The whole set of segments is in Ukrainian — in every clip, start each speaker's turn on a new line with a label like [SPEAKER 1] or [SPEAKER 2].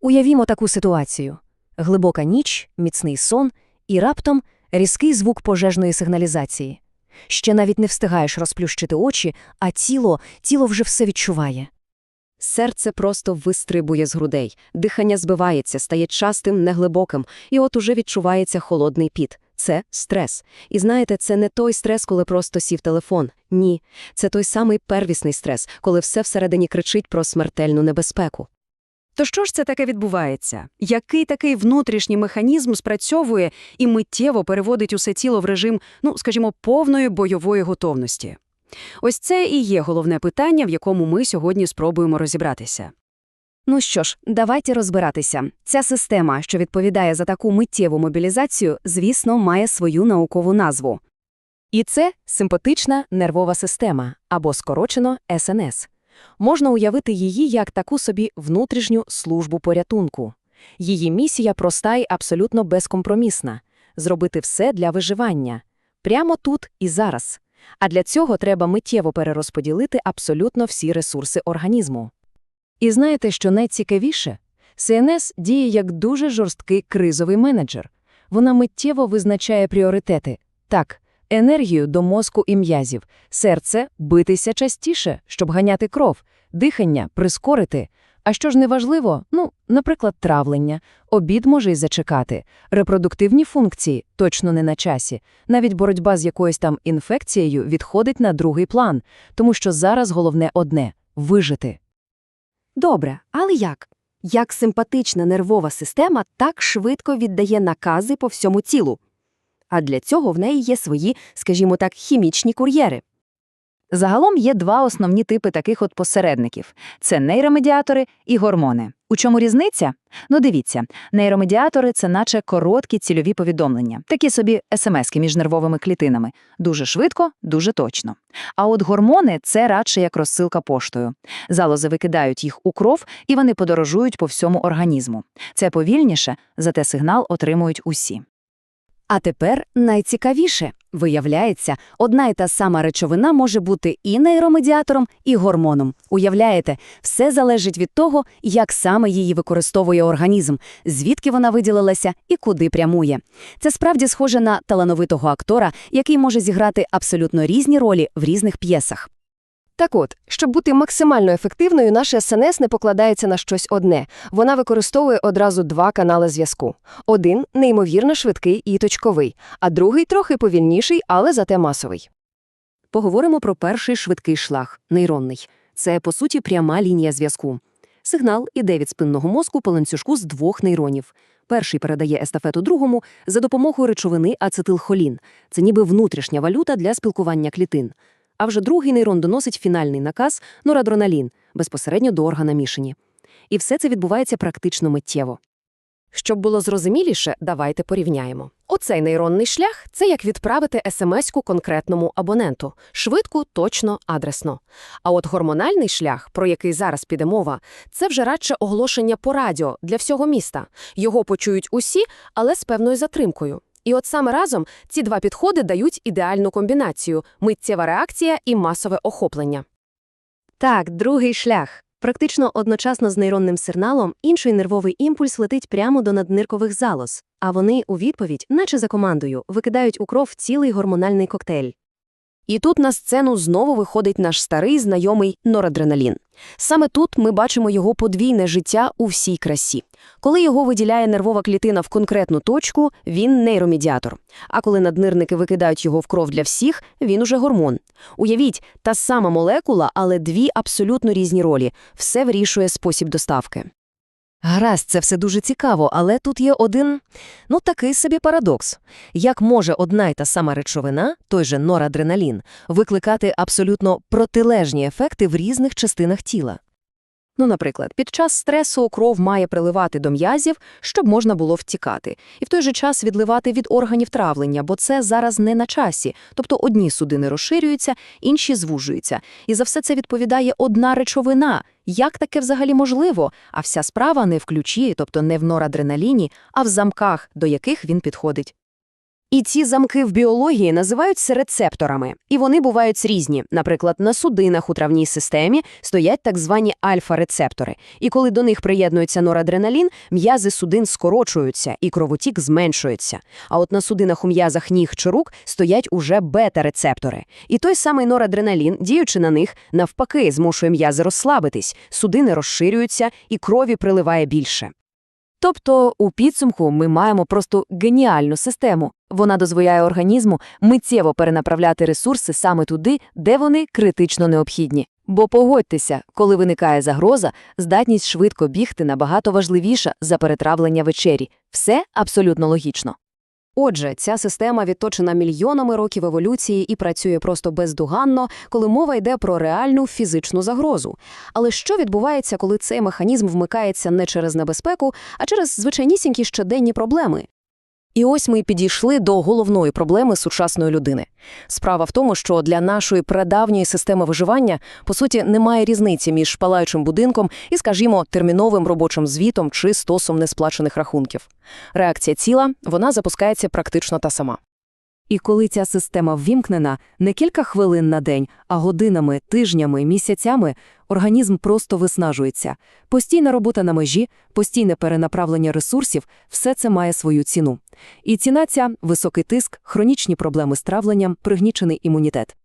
[SPEAKER 1] Уявімо таку ситуацію. Глибока ніч, міцний сон і раптом різкий звук пожежної сигналізації. Ще навіть не встигаєш розплющити очі, а тіло, тіло вже все відчуває.
[SPEAKER 2] Серце просто вистрибує з грудей, дихання збивається, стає частим, неглибоким, і от уже відчувається холодний піт. Це стрес. І знаєте, це не той стрес, коли просто сів телефон. Ні. Це той самий первісний стрес, коли все всередині кричить про смертельну небезпеку.
[SPEAKER 3] То що ж це таке відбувається? Який такий внутрішній механізм спрацьовує і миттєво переводить усе тіло в режим, ну, скажімо, повної бойової готовності? Ось це і є головне питання, в якому ми сьогодні спробуємо розібратися.
[SPEAKER 1] Ну що ж, давайте розбиратися. Ця система, що відповідає за таку миттєву мобілізацію, звісно, має свою наукову назву. І це симпатична нервова система, або скорочено СНС. Можна уявити її як таку собі внутрішню службу порятунку. Її місія проста і абсолютно безкомпромісна – зробити все для виживання. Прямо тут і зараз. А для цього треба миттєво перерозподілити абсолютно всі ресурси організму. І знаєте, що найцікавіше? СНС діє як дуже жорсткий кризовий менеджер. Вона миттєво визначає пріоритети. Так, енергію до мозку і м'язів, серце – битися частіше, щоб ганяти кров, дихання – прискорити. А що ж неважливо? Ну, наприклад, травлення, обід може й зачекати, репродуктивні функції точно не на часі, навіть боротьба з якоюсь там інфекцією відходить на другий план, тому що зараз головне одне – вижити.
[SPEAKER 2] Добре, але як? Як симпатична нервова система так швидко віддає накази по всьому тілу? А для цього в неї є свої, скажімо так, хімічні кур'єри.
[SPEAKER 4] Загалом є два основні типи таких от посередників – це нейромедіатори і гормони. У чому різниця? Ну дивіться, нейромедіатори – це наче короткі цільові повідомлення, такі собі смски між нервовими клітинами. Дуже швидко, дуже точно. А от гормони – це радше як розсилка поштою. Залози викидають їх у кров, і вони подорожують по всьому організму. Це повільніше, зате сигнал отримують усі.
[SPEAKER 1] А тепер найцікавіше. Виявляється, одна і та сама речовина може бути і нейромедіатором, і гормоном. Уявляєте, все залежить від того, як саме її використовує організм, звідки вона виділилася і куди прямує. Це справді схоже на талановитого актора, який може зіграти абсолютно різні ролі в різних п'єсах.
[SPEAKER 5] Так от, щоб бути максимально ефективною, наша СНС не покладається на щось одне. Вона використовує одразу два канали зв'язку. Один – неймовірно швидкий і точковий, а другий – трохи повільніший, але зате масовий.
[SPEAKER 2] Поговоримо про перший швидкий шлях – нейронний. Це, по суті, пряма лінія зв'язку. Сигнал іде від спинного мозку по ланцюжку з двох нейронів. Перший передає естафету другому за допомогою речовини ацетилхолін. Це ніби внутрішня валюта для спілкування клітин. А вже другий нейрон доносить фінальний наказ – норадреналін, безпосередньо до органа мішені. І все це відбувається практично миттєво.
[SPEAKER 5] Щоб було зрозуміліше, давайте порівняємо. Оцей нейронний шлях – це як відправити смс-ку конкретному абоненту. Швидко, точно, адресно. А от гормональний шлях, про який зараз піде мова, це вже радше оголошення по радіо для всього міста. Його почують усі, але з певною затримкою. І от саме разом ці два підходи дають ідеальну комбінацію – миттєва реакція і масове охоплення.
[SPEAKER 2] Так, другий шлях. Практично одночасно з нейронним сигналом інший нервовий імпульс летить прямо до надниркових залоз, а вони у відповідь, наче за командою, викидають у кров цілий гормональний коктейль.
[SPEAKER 5] І тут на сцену знову виходить наш старий знайомий норадреналін. Саме тут ми бачимо його подвійне життя у всій красі. Коли його виділяє нервова клітина в конкретну точку, він нейромедіатор. А коли наднирники викидають його в кров для всіх, він уже гормон. Уявіть, та сама молекула, але дві абсолютно різні ролі. Все вирішує спосіб доставки.
[SPEAKER 1] Гаразд, це все дуже цікаво, але тут є один, ну такий собі парадокс. Як може одна й та сама речовина, той же норадреналін, викликати абсолютно протилежні ефекти в різних частинах тіла? Ну, наприклад, під час стресу кров має приливати до м'язів, щоб можна було втікати, і в той же час відливати від органів травлення, бо це зараз не на часі, тобто одні судини розширюються, інші звужуються. І за все це відповідає одна речовина. Як таке взагалі можливо? А вся справа не в ключі, тобто не в норадреналіні, а в замках, до яких він підходить.
[SPEAKER 6] І ці замки в біології називаються рецепторами, і вони бувають різні. Наприклад, на судинах у травній системі стоять так звані альфа-рецептори, і коли до них приєднується норадреналін, м'язи судин скорочуються і кровотік зменшується. А от на судинах у м'язах ніг чи рук стоять уже бета-рецептори. І той самий норадреналін, діючи на них, навпаки, змушує м'язи розслабитись, судини розширюються і крові приливає більше.
[SPEAKER 7] Тобто, у підсумку ми маємо просто геніальну систему. Вона дозволяє організму миттєво перенаправляти ресурси саме туди, де вони критично необхідні. Бо погодьтеся, коли виникає загроза, здатність швидко бігти набагато важливіша за перетравлення вечері. Все абсолютно логічно.
[SPEAKER 1] Отже, ця система відточена мільйонами років еволюції і працює просто бездоганно, коли мова йде про реальну фізичну загрозу. Але що відбувається, коли цей механізм вмикається не через небезпеку, а через звичайнісінькі щоденні проблеми? І ось ми підійшли до головної проблеми сучасної людини. Справа в тому, що для нашої прадавньої системи виживання, по суті, немає різниці між палаючим будинком і, скажімо, терміновим робочим звітом чи стосом несплачених рахунків. Реакція ціла, вона запускається практично та сама.
[SPEAKER 7] І коли ця система ввімкнена не кілька хвилин на день, а годинами, тижнями, місяцями, організм просто виснажується. Постійна робота на межі, постійне перенаправлення ресурсів – все це має свою ціну. І ціна ця – високий тиск, хронічні проблеми з травленням, пригнічений імунітет.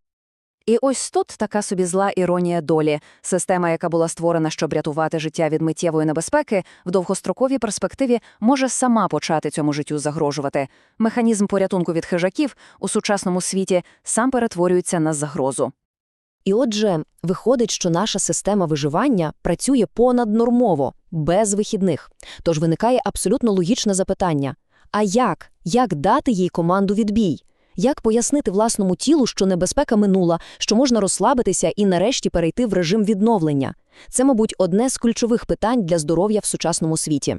[SPEAKER 8] І ось тут така собі зла іронія долі. Система, яка була створена, щоб рятувати життя від миттєвої небезпеки, в довгостроковій перспективі може сама почати цьому життю загрожувати. Механізм порятунку від хижаків у сучасному світі сам перетворюється на загрозу.
[SPEAKER 1] І отже, виходить, що наша система виживання працює понаднормово, без вихідних. Тож виникає абсолютно логічне запитання: а як? Як дати їй команду відбій? Як пояснити власному тілу, що небезпека минула, що можна розслабитися і нарешті перейти в режим відновлення? Це, мабуть, одне з ключових питань для здоров'я в сучасному світі.